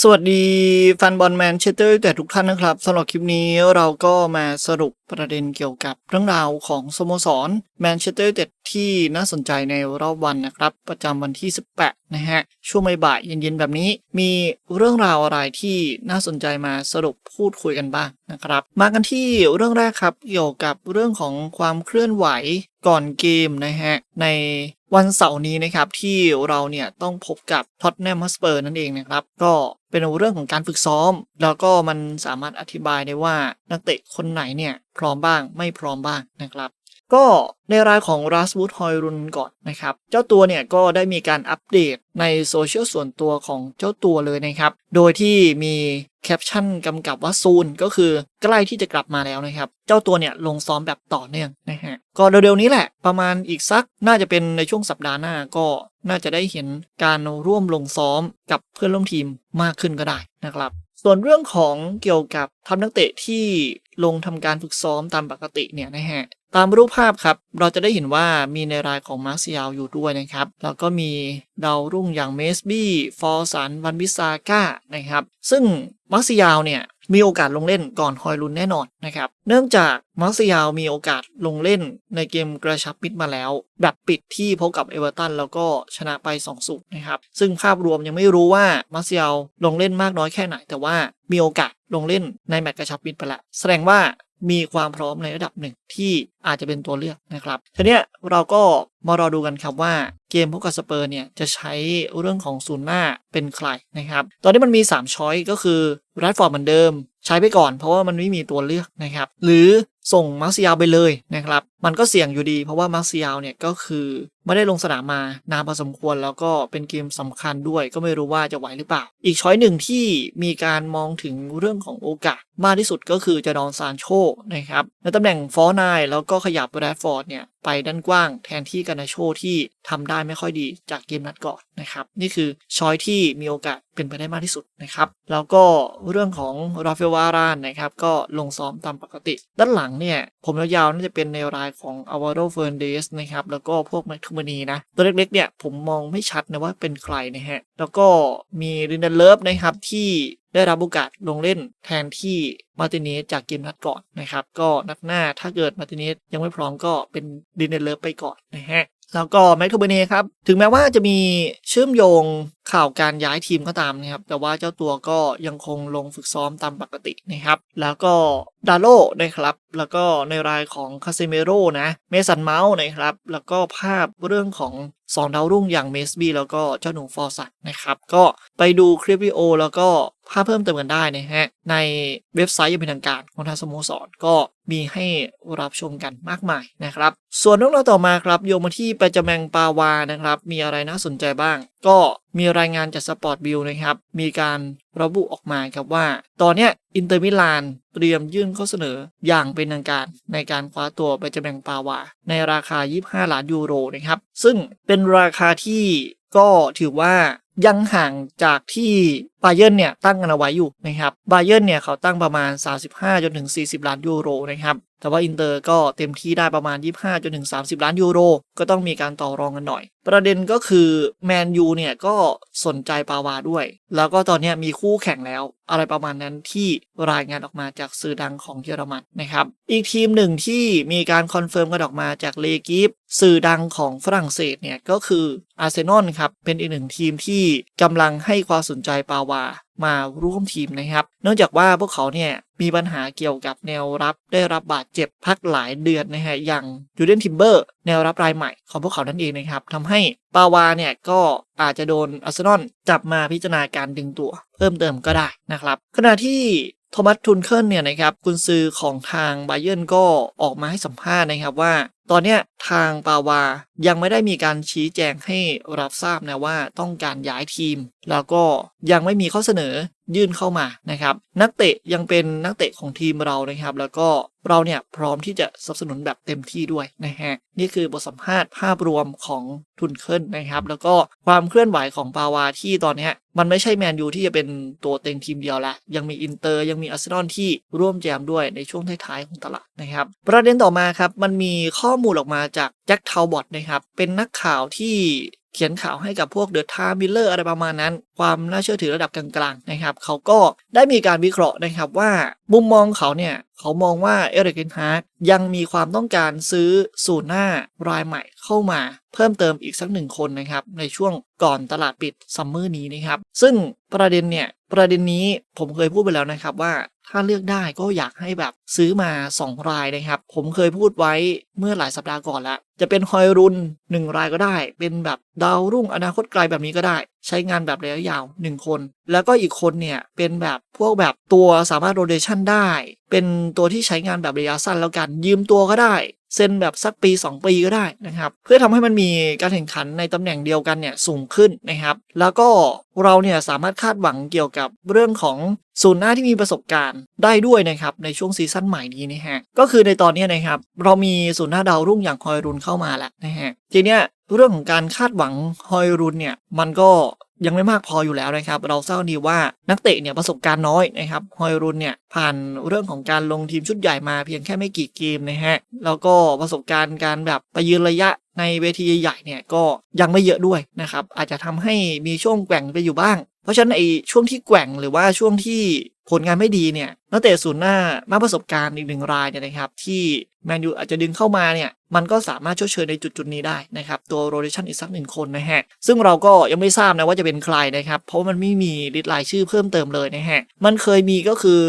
สวัสดีแฟนบอลแมนเชสเตอร์แต่ทุกท่านนะครับสำหรับคลิปนี้เราก็มาสรุปประเด็นเกี่ยวกับเรื่องราวของสโมสรแมนเชสเตอร์เต็ดที่น่าสนใจในรอบวันนะครับ ประจำวันที่ 18 นะฮะ ช่วงบ่ายเย็นๆ แบบนี้ มีเรื่องราวอะไรที่น่าสนใจมาสรุปพูดคุยกันบ้างนะครับ มากันที่เรื่องแรกครับเกี่ยวกับเรื่องของความเคลื่อนไหว ก่อนเกมนะฮะ ในวันเสาร์นี้นะครับ ที่เราเนี่ยต้องพบกับท็อตแนมฮอสเปอร์นั่นเองนะครับ ก็เป็นเรื่องของการฝึกซ้อม แล้วก็มันสามารถอธิบายได้ว่านักเตะคนไหนเนี่ยพร้อมบ้างไม่พร้อมบ้างนะครับ ก็ในรายของรัสบูทฮอยรุนก่อนนะครับ เจ้าตัวเนี่ยก็ได้มีการอัปเดตในโซเชียลส่วนตัวของเจ้าตัวเลยนะครับ โดยที่มีแคปชั่นกำกับว่าซูนก็คือใกล้ที่จะกลับมาแล้วนะครับ เจ้าตัวเนี่ยลงซ้อมแบบต่อเนื่องนะฮะก็เร็วๆนี้แหละ ประมาณอีกสักน่าจะเป็นในช่วงสัปดาห์หน้าก็น่าจะได้เห็นการร่วมลงซ้อมกับเพื่อนร่วมทีมมากขึ้นก็ได้นะครับ ส่วนเรื่องของเกี่ยวกับทัพนักเตะที่ลงทำการฝึกซ้อมตามปกติเนี่ยนะฮะ ตามรูปภาพครับ เราจะได้เห็นว่ามีในรายของมาร์เซียลอยู่ด้วยนะครับ แล้วก็มีดาวรุ่งอย่างเมสบี้ ฟอร์สัน วันบิซาก้า นะครับ ซึ่งมาร์เซียลเนี่ยมีโอกาสลงเล่นก่อนฮอยลุนแน่นอนนะครับ เนื่องจากมาร์เซียลมีโอกาสลงเล่นในเกมกระชับมิตรมาแล้ว แบบปิดที่พบกับเอเวอร์ตันแล้วก็ชนะไป2สุนะครับ ซึ่งภาพรวมยังไม่รู้ว่ามาร์เซียลลงเล่นมากน้อยแค่ไหน แต่ว่ามีโอกาสลงเล่นในแมตช์กระชับมิตรไปแล้วแสดงว่า มีความพร้อมในระดับหนึ่งที่อาจจะเป็นตัวเลือกนะครับทีเนี้ยเราก็มารอดูกันครับว่าเกมพบกับสเปอร์เนี่ยจะใช้เรื่องของศูนย์หน้าเป็นใครนะครับ ตอนนี้มันมี3ช้อยก็คือแรดฟอร์ดเหมือนเดิม ใช้ไปก่อนเพราะว่ามันไม่มีตัวเลือกนะครับ หรือ ส่งมาร์เซียลไปเลยนะครับ มันก็เสี่ยงอยู่ดี เพราะว่ามาร์เซียลเนี่ยก็คือไม่ได้ลงสนามมานานพอสมควรแล้วก็เป็นเกมสำคัญด้วย ก็ไม่รู้ว่าจะไหวหรือเปล่า อีกช้อยหนึ่งที่มีการมองถึงเรื่องของโอกาสมากที่สุดก็คือจะดอนซานโชนะครับในตำแหน่งฟอร์นายแล้วก็ขยับแรดฟอร์ดเนี่ย ไปด้านกว้าง แทนที่กันนาโชที่ทำได้ไม่ค่อยดีจากเกมนัดก่อนนะครับ นี่คือช้อยที่มีโอกาสเป็นไปได้มากที่สุดนะครับ แล้วก็เรื่องของราฟเฟลวารานนะครับ ก็ลงซ้อมตามปกติ ด้านหลังเนี่ย ผมยาวๆน่าจะเป็นในรายของอาวาโดเฟอร์เดสนะครับ แล้วก็พวกแมคทูมานีนะ ตัวเล็กๆเนี่ยผมมองไม่ชัดนะว่าเป็นใครนะฮะ แล้วก็มีรินเดนเลิฟนะครับที่ ได้รับโอกาสลงเล่นแทนที่มาติเนสจากเกมนัดก่อนนะครับ ก็นัดหน้าถ้าเกิดมาติเนสยังไม่พร้อมก็เป็นดินเดนเลิฟไปก่อนนะฮะแล้วก็แม็กโทเบเน่ครับ ถึงแม้ว่าจะมีเชื่อมโยงข่าวการย้ายทีมก็ตามนะครับ แต่ว่าเจ้าตัวก็ยังคงลงฝึกซ้อมตามปกตินะครับ แล้วก็ดาโลนะครับ แล้วก็ในรายของคาเซเมโรนะ เมสันเมาส์นะครับ แล้วก็ภาพเรื่องของสองดาวรุ่งอย่างเมสบี้แล้วก็เจ้าหนูฟอร์สัตนะครับ ก็ไปดูคลิปวิดีโอแล้วก็ ภาพเพิ่มเติมกันได้นะฮะ ในเว็บไซต์ยังเป็นทางการของทางสโมสรก็มีให้รับชมกันมากมายนะครับ ส่วนเรื่องราวต่อมาครับ โยงมาที่ไปจแมงปาวานะครับ มีอะไรน่าสนใจบ้าง ก็มีรายงานจากสปอร์ตบิลนะครับ มีการระบุออกมาครับว่า ตอนเนี้ยอินเตอร์มิลานเตรียมยื่นข้อเสนออย่างเป็นทางการในการคว้าตัวไปจแมงปาวา ในราคา 25 ล้านยูโรนะครับ ซึ่งเป็นราคาที่ก็ถือว่ายังห่างจากที่ บาเยิร์นเนี่ยตั้งกันเอาไว้อยู่นะครับบาเยิร์นเนี่ยเขาตั้งประมาณ 35จนถึง 40 ล้านยูโรนะครับแต่ว่าอินเตอร์ก็เต็มที่ได้ประมาณ 25จนถึง 30 ล้านยูโร ก็ต้องมีการต่อรองกันหน่อย ประเด็นก็คือแมนยูเนี่ยก็สนใจปาวาด้วย แล้วก็ตอนนี้มีคู่แข่งแล้ว อะไรประมาณนั้นที่รายงานออกมาจากสื่อดังของเยอรมันนะครับ อีกทีมหนึ่งที่มีการคอนเฟิร์มกันออกมาจากเลกิฟสื่อดังของฝรั่งเศสเนี่ยก็คืออาร์เซนอลครับเป็นอีกหนึ่งทีมที่กำลังให้ความสนใจปาวามาร่วมทีมนะครับ เนื่องจากว่าพวกเขาเนี่ยมีปัญหาเกี่ยวกับแนวรับได้รับบาดเจ็บพักหลายเดือนนะฮะอย่างยูเดนทิมเบอร์แนวรับรายใหม่ของพวกเขานั่นเองนะครับทำให้ปาวาเนี่ยก็อาจจะโดนอาร์เซนอลจับมาพิจารณาการดึงตัว เพิ่มเติมก็ได้นะครับ ขณะที่โทมัสทุนเคิลเนี่ยนะครับกุนซือของทางไบเยนก็ออกมาให้สัมภาษณ์นะครับว่าตอนเนี้ยทางปาวายังไม่ได้มีการชี้แจงให้รับทราบนะว่าต้องการย้ายทีม แล้วก็ยังไม่มีข้อเสนอยื่นเข้ามานะครับ นักเตะยังเป็นนักเตะของทีมเรานะครับ แล้วก็เราเนี่ยพร้อมที่จะสนับสนุนแบบเต็มที่ด้วยนะฮะนี่คือบทสัมภาษณ์ภาพรวมของทุนเคิลนะครับ แล้วก็ความเคลื่อนไหวของปาวาที่ตอนนี้มันไม่ใช่แมนยูที่จะเป็นตัวเต็งทีมเดียวละยังมีอินเตอร์ยังมีอาร์เซนอลที่ร่วมแจมด้วยในช่วงท้ายๆของตลาดนะครับ ประเด็นต่อมาครับมันมีข้ออมูลออกมาจากแจ็คทาวบอตนะครับ เป็นนักข่าวที่เขียนข่าวให้กับพวกเดอะทามิลเลอร์อะไรประมาณนั้น ความน่าเชื่อถือระดับกลางๆนะครับ เขาก็ได้มีการวิเคราะห์นะครับว่ามุมมองเขาเนี่ย เขามองว่าเอริกเกนฮาร์ดยังมีความต้องการซื้อสูนหน้ารายใหม่เข้ามา เพิ่มเติมอีกสักหนึ่งคนนะครับ ในช่วงก่อนตลาดปิดซัมเมอร์นี้นะครับ ซึ่งประเด็นเนี่ยประเด็นนี้ผมเคยพูดไปแล้วนะครับว่า ถ้าเลือกได้ก็อยากให้แบบซื้อมา 2 รายนะครับ ผมเคยพูดไว้เมื่อหลายสัปดาห์ก่อนแล้ว จะเป็นฮอยรุน 1 รายก็ได้ เป็นแบบดาวรุ่งอนาคตไกลแบบนี้ก็ได้ ใช้งานแบบระยะยาว 1 คน แล้วก็อีกคนเนี่ย เป็นแบบพวกแบบตัวสามารถโรเดชันได้ เป็นตัวที่ใช้งานแบบระยะสั้นแล้วกันยืมตัวก็ได้ เซ็นแบบสักปี 2 ปีก็ได้นะครับ เพื่อทำให้มันมีการแข่งขันในตำแหน่งเดียวกันเนี่ยสูงขึ้นนะครับ แล้วก็เราเนี่ยสามารถคาดหวังเกี่ยวกับเรื่องของศูนย์หน้าที่มีประสบการณ์ได้ด้วยนะครับในช่วงซีซั่นใหม่นี้นะฮะก็คือในตอนนี้นะครับเรามีศูนย์หน้าดาวรุ่งอย่างฮอยรุนเข้ามาแล้วนะฮะทีเนี้ยเรื่องของการคาดหวังฮอยรุนเนี่ยมันก็ ยังไม่มากพออยู่แล้วนะครับ เราทราบดีว่านักเตะเนี่ยประสบการณ์น้อยนะครับฮอยรุนเนี่ยผ่านเรื่องของการลงทีมชุดใหญ่มาเพียงแค่ไม่กี่เกมนะฮะแล้วก็ประสบการณ์การแบบไปยืนระยะในเวทีใหญ่ๆเนี่ยก็ยังไม่เยอะด้วยนะครับอาจจะทำให้มีช่วงแกว่งไปอยู่บ้าง เพราะฉะนั้นไอ้ช่วงที่แกว่งหรือว่าช่วงที่ผลงานไม่ดีเนี่ยนักเตะศูนย์หน้ามากประสบการณ์อีกหนึ่งรายเนี่ยนะครับ ที่แมนยูอาจจะดึงเข้ามาเนี่ยมันก็สามารถช่วยเชยในจุดจุดนี้ได้นะครับ ตัวโรเ t ชันอีกสักหนึ่งคนนะฮะ ซึ่งเราก็ยังไม่ทราบนะว่าจะเป็นใครนะครับ เพราะมันไม่มีลิสต์รายชื่อเพิ่มเติมเลยนะฮะ มันเคยมีก็คือ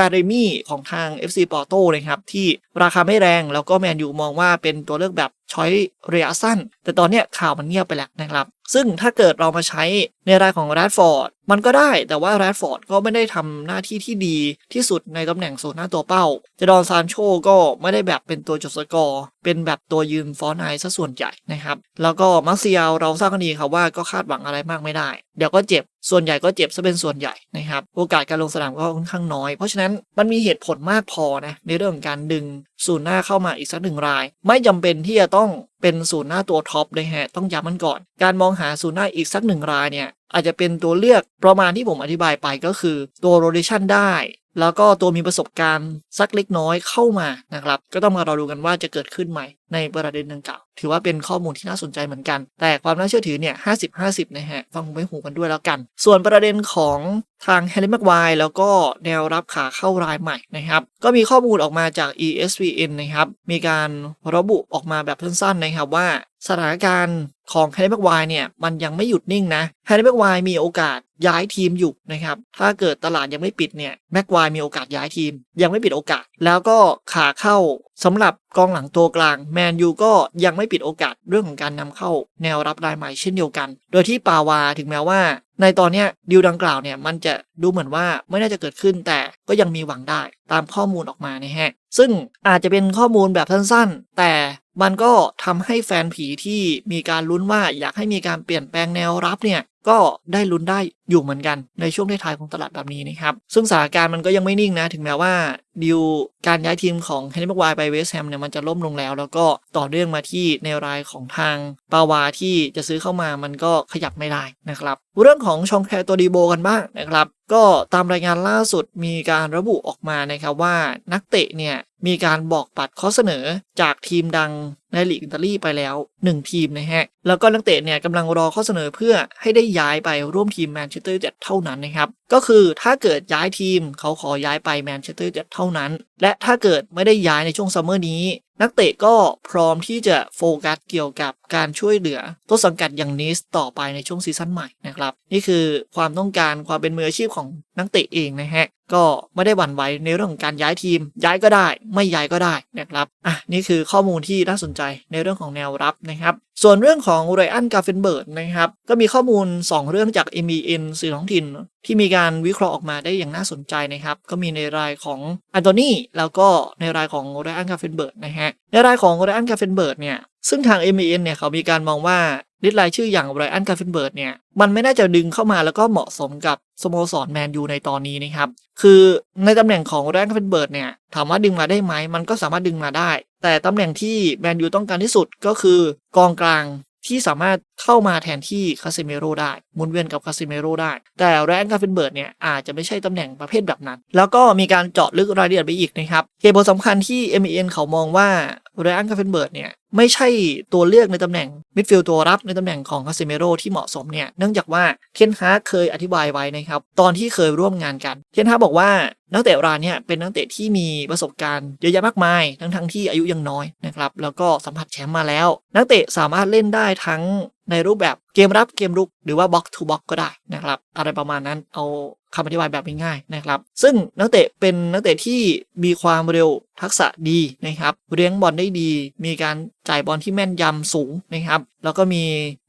ตาเรมี่ของทาง FC ปอร์โตนะครับที่ราคาไม่แรงแล้วก็แมนยูมองว่าเป็นตัวเลือกแบบช้อยระยะสั้น แต่ตอนนี้ข่าวมันเงียบไปแล้วนะครับ ซึ่งถ้าเกิดเรามาใช้ในรายของแรดฟอร์ดมันก็ได้แต่ว่าแรดฟอร์ดก็ไม่ได้ทำหน้าที่ที่ดีที่สุดในตำแหน่งโซนหน้าตัวเป้าเจดอนซานโชก็ไม่ได้แบบเป็นตัวจดสกอร์เป็นแบบตัวยืนฟอนไนซะส่วนใหญ่นะครับ แล้วก็มาร์เซียลเราทราบกันดีครับว่าก็คาดหวังอะไรมากไม่ได้ เดี๋ยวก็เจ็บ ส่วนใหญ่ก็เจ็บซะเป็นส่วนใหญ่นะครับโอกาสการลงสนามก็ค่อนข้างน้อย เพราะฉะนั้นมันมีเหตุผลมากพอนะในเรื่องของการดึงศูนย์หน้าเข้ามาอีกสักหนึ่งราย ไม่จำเป็นที่จะต้องเป็นศูนย์หน้าตัวท็อปเลยฮะต้องย้ำมันก่อน การมองหาศูนย์หน้าอีกสักหนึ่งรายเนี่ยอาจจะเป็นตัวเลือกประมาณที่ผมอธิบายไปก็คือตัวโรเดชันได้ แล้วก็ตัวมีประสบการณ์สักเล็กน้อยเข้ามานะครับ ก็ต้องมารอดูกันว่าจะเกิดขึ้นไหม่ในประเด็นดังกล่าวถือว่าเป็นข้อมูลที่น่าสนใจเหมือนกัน แต่ความน่าเชื่อถือเนี่ย50 50นะฮะ ฟังหูไว้หูกันด้วยแล้วกัน ส่วนประเด็นของทางแฮร์รี่แม็กไวร์แล้วก็แนวรับขาเข้ารายใหม่นะครับ ก็มีข้อมูลออกมาจาก ESPN นะครับ มีการระบุออกมาแบบสั้นๆนะครับว่า สถานการณ์ของแฮร์รี่แม็กไวร์เนี่ยมันยังไม่หยุดนิ่งนะแฮร์รี่แม็กไวร์มีโอกาสย้ายทีมอยู่นะครับถ้าเกิดตลาดยังไม่ปิดเนี่ยแม็กไวร์มีโอกาสย้ายทีม ยังไม่ปิดโอกาส แล้วก็ขาเข้าสำหรับกองหลังตัวกลางแมนยูก็ยังไม่ปิดโอกาสเรื่องของการนำเข้าแนวรับรายใหม่เช่นเดียวกัน โดยที่ปาวาถึงแม้ว่า ในตอนนี้ดีลดังกล่าวเนี่ยมันจะดูเหมือนว่าไม่น่าจะเกิดขึ้นแต่ก็ยังมีหวังได้ตามข้อมูลออกมานะฮะซึ่งอาจจะเป็นข้อมูลแบบสั้นๆ แต่มันก็ทำให้แฟนผีที่มีการลุ้นว่าอยากให้มีการเปลี่ยนแปลงแนวรับเนี่ยก็ได้ลุ้นได้อยู่เหมือนกันในช่วงท้ายๆของตลาดแบบนี้นะครับ ซึ่งสถานการณ์มันก็ยังไม่นิ่งนะ ถึงแม้ว่าดิวการย้ายทีมของเฮนรี่แม็กวร์ไปเวสต์แฮมเนี่ยมันจะล่มลงแล้ว แล้วก็ต่อเนื่องมาที่ในรายของทางปาวาที่จะซื้อเข้ามามันก็ขยับไม่ได้นะครับ เรื่องของชองแคร์ตัวดีโบกันบ้างนะครับ ก็ตามรายงานล่าสุดมีการระบุออกมานะครับว่านักเตะเนี่ย มีการบอกปัดข้อเสนอจากทีมดังในลีกอิตาลีไปแล้ว 1 ทีมนะฮะ แล้วก็นักเตะเนี่ยกำลังรอข้อเสนอเพื่อให้ได้ย้ายไปร่วมทีมแมนเชสเตอร์ยูไนเต็ดเท่านั้นนะครับ ก็คือถ้าเกิดย้ายทีมเขาขอย้ายไปแมนเชสเตอร์ยูไนเต็ดเท่านั้น และถ้าเกิดไม่ได้ย้ายในช่วงซัมเมอร์นี้ นักเตะก็พร้อมที่จะโฟกัสเกี่ยวกับการช่วยเหลือต้นสังกัดอย่างนิสต่อไปในช่วงซีซั่นใหม่นะครับ นี่คือความต้องการความเป็นมืออาชีพของนักเตะเองนะฮะ ก็ไม่ได้หวั่นไหวในเรื่องของการย้ายทีม ย้ายก็ได้ ไม่ย้ายก็ได้นะครับอะนี่คือข้อมูลที่น่าสนใจในเรื่องของแนวรับนะครับ ส่วนเรื่องของไรอันกาเฟนเบิร์ดนะครับ ก็มีข้อมูล 2 เรื่องจาก MEN สื่อท้องถิ่น ที่มีการวิเคราะห์ออกมาได้อย่างน่าสนใจนะครับ ก็มีในรายของอันโตนีแล้วก็ในรายของไรอันกาเฟนเบิร์ดนะฮะในรายของไรอันกาเฟนเบิร์ดเนี่ยซึ่งทาง MEN เนี่ยเขามีการมองว่า ลิสต์รายชื่ออย่างไรอันกาเฟนเบิร์ดเนี่ยมันไม่น่าจะดึงเข้ามาแล้วก็เหมาะสมกับสโมสรแมนยูในตอนนี้นะครับ คือในตำแหน่งของไรอันกาเฟนเบิร์ดเนี่ยถามว่าดึงมาได้ไหมมันก็สามารถดึงมาได้ แต่ตำแหน่งที่แมนยูต้องการที่สุดก็คือกองกลางที่สามารถเข้ามาแทนที่คาซิเมโรได้มุนเวียนกับคาซิเมโรได้ แต่แรนกาเฟนเบิร์ดเนี่ยอาจจะไม่ใช่ตำแหน่งประเภทแบบนั้น แล้วก็มีการเจาะลึกรายละเอียดไปอีกนะครับเหตุผลสำคัญที่ MEN เขามองว่าเรอันคาเฟนเบิร์ดเนี่ยไม่ใช่ตัวเลือกในตำแหน่งมิดฟิลด์ตัวรับในตำแหน่งของคาเซเมโรที่เหมาะสมเนี่ยเนื่องจากว่าเคนฮาเคยอธิบายไว้นะครับตอนที่เคยร่วมงานกันเคนฮาบอกว่านักเตะรายเนี่ยเป็นนักเตะที่มีประสบการณ์เยอะแยะมากมาย ทั้งทั้งที่อายุยังน้อยนะครับแล้วก็สัมผัสแชมป์มาแล้ว นักเตะสามารถเล่นได้ทั้งในรูปแบบเกมรับเกมรุกหรือว่าบ็อกทูบ็อกก็ได้นะครับอะไรประมาณนั้นเอา คำอธิบายแบบง่ายๆนะครับ ซึ่งนักเตะเป็นนักเตะที่มีความเร็วทักษะดีนะครับเลี้ยงบอลได้ดี มีการจ่ายบอลที่แม่นยำสูงนะครับ แล้วก็มี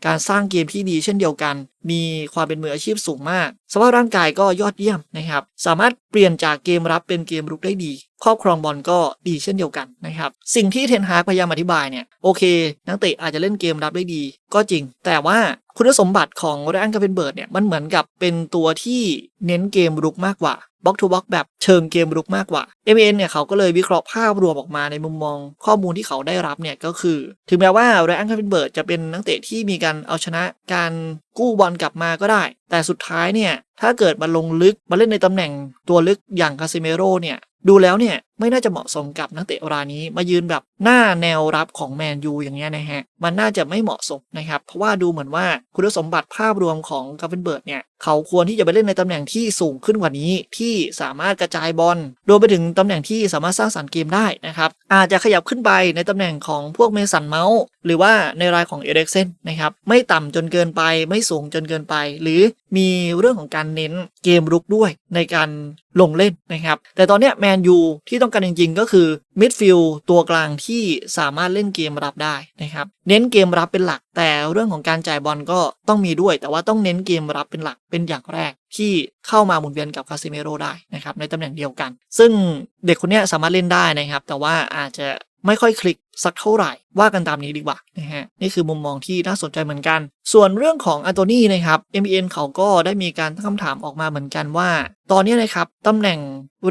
การสร้างเกมที่ดีเช่นเดียวกัน มีความเป็นมืออาชีพสูงมาก สภาพร่างกายก็ยอดเยี่ยมนะครับ สามารถเปลี่ยนจากเกมรับเป็นเกมรุกได้ดี ครอบครองบอลก็ดีเช่นเดียวกันนะครับ สิ่งที่เทนฮากพยายามอธิบายเนี่ย โอเค นักเตะอาจจะเล่นเกมรับได้ดี ก็จริง แต่ว่าคุณสมบัติของไรอันกาเฟนเบิร์ดเนี่ย มันเหมือนกับเป็นตัวที่เน้นเกมรุกมากกว่า บล็อกทูบล็อกแบบเชิงเกมรุกมากกว่า m n เนี่ยเขาก็เลยวิเคราะห์ภาพรวมออกมาในมุมมอง ข้อมูลที่เขาได้รับเนี่ยก็คือ ถึงแม้ว่าไรอันคาเฟนเบิร์ดจะเป็นนักเตะที่มีการเอาชนะการกู้บอลกลับมาก็ได้ แต่สุดท้ายเนี่ย ถ้าเกิดมาลงลึกมาเล่นในตำแหน่งตัวลึกอย่างคาซิเมโร่เนี่ย ดูแล้วเนี่ย ไม่น่าจะเหมาะสมกับนักเตะรายนี้ มายืนแบบหน้าแนวรับของแมนยูอย่างเงี้ยนะฮะ มันน่าจะไม่เหมาะสมนะครับ เพราะว่าดูเหมือนว่าคุณสมบัติภาพรวมของกาเฟนเบิร์ดเนี่ย เขาควรที่จะไปเล่นในตำแหน่งที่สูงขึ้นกว่านี้ ที่สามารถกระจายบอลรวมไปถึงตำแหน่งที่สามารถสร้างสรรค์เกมได้นะครับ อาจจะขยับขึ้นไปในตำแหน่งของพวกเมสันเมาส์หรือว่าในรายของเอเร็กเซนนะครับไม่ต่ำจนเกินไปไม่สูงจนเกินไป หรือมีเรื่องของการเน้นเกมรุกด้วยในการลงเล่นนะครับ แต่ตอนเนี้ยแมนยูที่ต้องการจริงๆ ก็คือมิดฟิลด์ตัวกลางที่สามารถเล่นเกมรับได้นะครับ เน้นเกมรับเป็นหลัก แต่เรื่องของการจ่ายบอลก็ต้องมีด้วย แต่ว่าต้องเน้นเกมรับเป็นหลักเป็นอย่างแรกที่เข้ามาหมุนเวียนกับคาซิเมโรได้นะครับในตำแหน่งเดียวกัน ซึ่งเด็กคนนี้สามารถเล่นได้นะครับ แต่ว่าอาจจะ ไม่ค่อยคลิกสักเท่าไหร่ว่ากันตามนี้ดีกว่านะฮะนี่คือมุมมองที่น่าสนใจเหมือนกัน ส่วนเรื่องของอันโตนีนะครับ MBN เขาก็ได้มีการตั้งคำถามออกมาเหมือนกันว่า ตอนนี้นะครับตำแหน่ง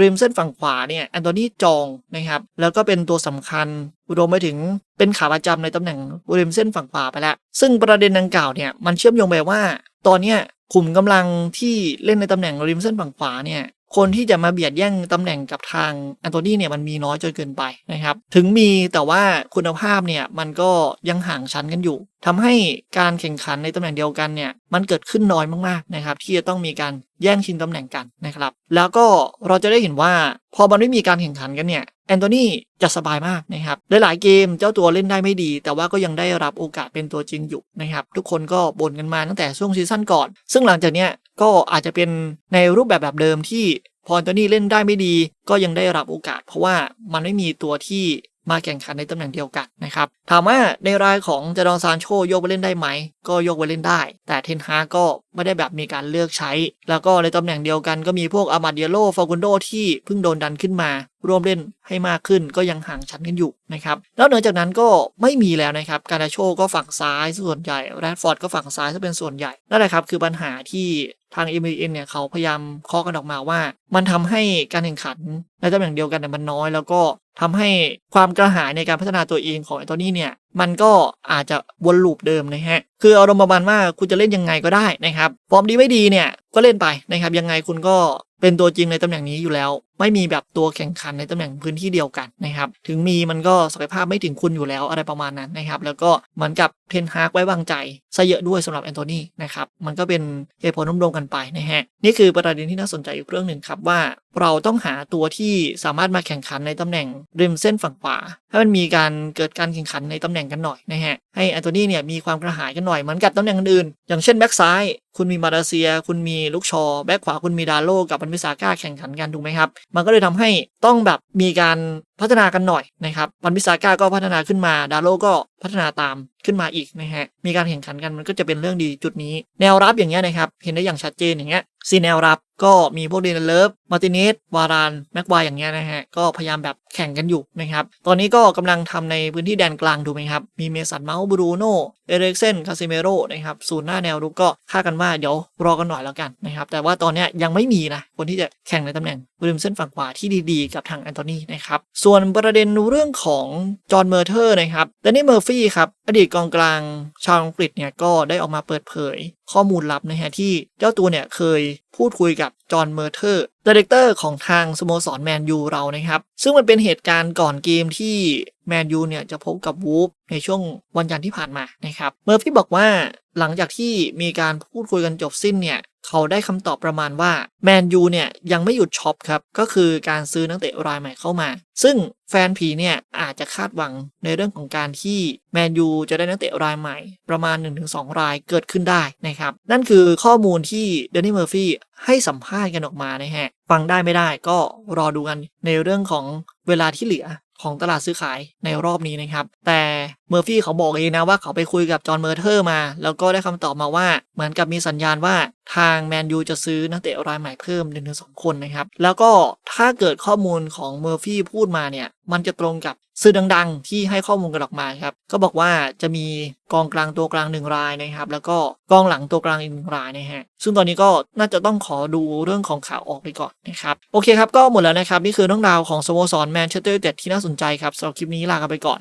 ริมเส้นฝั่งขวาเนี่ยอันโตนีจองนะครับแล้วก็เป็นตัวสำคัญรวมไปถึงเป็นขาประจำในตำแหน่งริมเส้นฝั่งขวาไปแล้ว ซึ่งประเด็นดังกล่าวเนี่ยมันเชื่อมโยงไปว่า ตอนเนี้ยขุมกำลังที่เล่นในตำแหน่งริมเส้นฝั่งขวาเนี่ย คนที่จะมาเบียดแย่งตำแหน่งกับทางอันโตนีเนี่ยมันมีน้อยจนเกินไปนะครับ ถึงมีแต่ว่าคุณภาพเนี่ยมันก็ยังห่างชั้นกันอยู่ ทำให้การแข่งขันในตำแหน่งเดียวกันเนี่ยมันเกิดขึ้นน้อยมากๆนะครับที่จะต้องมีการแย่งชิงตำแหน่งกันนะครับแล้วก็เราจะได้เห็นว่าพอมันไม่มีการแข่งขันกันเนี่ยแอนโทนีจะสบายมากนะครับหลายๆเกมเจ้าตัวเล่นได้ไม่ดี แต่ว่าก็ยังได้รับโอกาสเป็นตัวจริงอยู่นะครับทุกคนก็บ่นกันมาตั้งแต่ช่วงซีซั่นก่อน ซึ่งหลังจากเนี้ยก็อาจจะเป็นในรูปแบบแบบเดิมที่พอแอนโทนีเล่นได้ไม่ดี ก็ยังได้รับโอกาส เพราะว่ามันไม่มีตัวที่ มาแข่งขันในตำแหน่งเดียวกันนะครับ ถามว่าในรายของจดอนซานโชโยกไปเล่นได้ไหม ก็โยกไปเล่นได้ แต่เทนฮาก็ไม่ได้แบบมีการเลือกใช้ แล้วก็ในตำแหน่งเดียวกันก็มีพวกอามาเดียโลฟากุนโดที่เพิ่งโดนดันขึ้นมา ร่วมเล่นให้มากขึ้นก็ยังห่างชั้นกันอยู่นะครับแล้วเหนือจากนั้นก็ไม่มีแล้วนะครับการาโชก็ฝั่งซ้ายส่วนใหญ่แรดฟอร์ดก็ฝั่งซ้ายซะเป็นส่วนใหญ่นั่นแหละครับคือปัญหาที่ทาง m อ n เนี่ยเขาพยายามเคาะกันออกมาว่า มันทำให้การแข่งขันในตำแหน่งเดียวกันเนี่ยมันน้อย แล้วก็ทำให้ความกระหายในการพัฒนาตัวเองของไอตัวนี้เนี่ยมันก็อาจจะวนลูปเดิมนะฮะ คือเอารมณ์ประมาณว่าคุณจะเล่นยังไงก็ได้นะครับฟอร์มดีไม่ดีเนี่ยก็เล่นไปนะครับยังไงคุณก็เป็นตัวจริงในตำแหน่งนี้อยู่แล้ว ไม่มีแบบตัวแข่งขันในตำแหน่งพื้นที่เดียวกันนะครับถึงมีมันก็ศักยภาพไม่ถึงคุณอยู่แล้วอะไรประมาณนั้นนะครับแล้วก็เหมือนกับเทนฮากไว้วางใจซะเยอะด้วยสำหรับแอนโทนีนะครับมันก็เป็นเหตุผลร่วมๆกันไปนะฮะนี่คือประเด็นที่น่าสนใจอีกเรื่องหนึ่งครับว่า เราต้องหาตัวที่สามารถมาแข่งขันในตำแหน่งริมเส้นฝั่งขวา ให้มันมีการเกิดการแข่งขันในตำแหน่งกันหน่อยนะฮะให้อันโทนีเนี่ยมีความกระหายกันหน่อยเหมือนกับตำแหน่งอื่น อย่างเช่นแบ็กซ้ายคุณมีมาเลเซีย คุณมีลูกชอ แบ็กขวาคุณมีดาโลกับบันวิสาก้าแข่งขันกันถูกไหมครับ มันก็เลยทำให้ต้องแบบมีการพัฒนากันหน่อยนะครับบันวิสาก้าก็พัฒนาขึ้นมา ดาโลก็พัฒนาตามขึ้นมาอีกนะฮะ มีการแข่งขันกันมันก็จะเป็นเรื่องดีจุดนี้ แนวรับอย่างเงี้ยนะครับ เห็นได้อย่างชัดเจนอย่างเงี้ยซีแนวรับก็มีพวกเดนเลิฟมาร์ติเนสวารานแม็กวายอย่างเงี้ยนะฮะ ก็พยายามแบบแข่งกันอยู่นะครับ ตอนนี้ก็กำลังทำในพื้นที่แดนกลางถูกไหมครับ มีเมสันเมาส์บรูโนเอเร็กเซนคาซิเมโรนะครับ ศูนย์หน้าแนวรุกก็คากันว่าเดี๋ยวรอกันหน่อยแล้วกันนะครับ แต่ว่าตอนนี้ยังไม่มีนะคนที่จะแข่งในตำแหน่งบริมเส้นฝั่งขวาที่ดีๆ กับทางแอนโทนีนะครับ ส่วนประเด็นเรื่องของจอห์นเมอร์เทอร์นะครับแดนนี่เมอร์ฟี่ครับอดีตกองกลางชาวอังกฤษเนี่ยก็ได้ออกมาเปิดเผยข้อมูลลับนะฮะที่เจ้าตัวเนี่ยเคยพูดคุยกับจอห์นเมอร์เทอร์ดีเรคเตอร์ของทางสโมสรแมนยูเรานะครับ ซึ่งมันเป็นเหตุการณ์ก่อนเกมที่แมนยูเนี่ยจะพบกับวูฟในช่วงวันจันทร์ที่ผ่านมานะครับ เมอร์ฟี่บอกว่าหลังจากที่มีการพูดคุยกันจบสิ้นเนี่ย เขาได้คำตอบประมาณว่าแมนยูเนี่ยยังไม่หยุดช็อปครับ ก็คือการซื้อนักเตะรายใหม่เข้ามา ซึ่งแฟนผีเนี่ยอาจจะคาดหวังในเรื่องของการที่แมนยูจะได้นักเตะรายใหม่ ประมาณ 1-2 รายเกิดขึ้นได้นะครับ นั่นคือข้อมูลที่เดนนี่เมอร์ฟี่ให้สัมภาษณ์กันออกมานะฮะ ฟังได้ไม่ได้ก็รอดูกันในเรื่องของเวลาที่เหลือของตลาดซื้อขายในรอบนี้นะครับ แต่ เมอร์ฟี่เขาบอกเองนะว่าเขาไปคุยกับจอห์นเมอร์เทอร์มา แล้วก็ได้คำตอบมาว่า เหมือนกับมีสัญญาณว่าทางแมนยูจะซื้อนักเตะรายใหม่เพิ่ม1-2คนนะครับ แล้วก็ถ้าเกิดข้อมูลของเมอร์ฟี่พูดมาเนี่ย มันจะตรงกับสื่อดังๆ ที่ให้ข้อมูลกันออกมาครับ ก็บอกว่าจะมีกองกลางตัวกลางหนึ่งรายนะครับ แล้วก็กองหลังตัวกลางอีกหนึ่งรายนะฮะ ซึ่งตอนนี้ก็น่าจะต้องขอดูเรื่องของข่าวออกไปก่อนนะครับ โอเคครับ ก็หมดแล้วนะครับ นี่คือเรื่องราวของสโมสรแมนเชสเตอร์ยูไนเต็ดที่น่าสนใจครับสำหรับคลิปนี้ลากันไปก่อน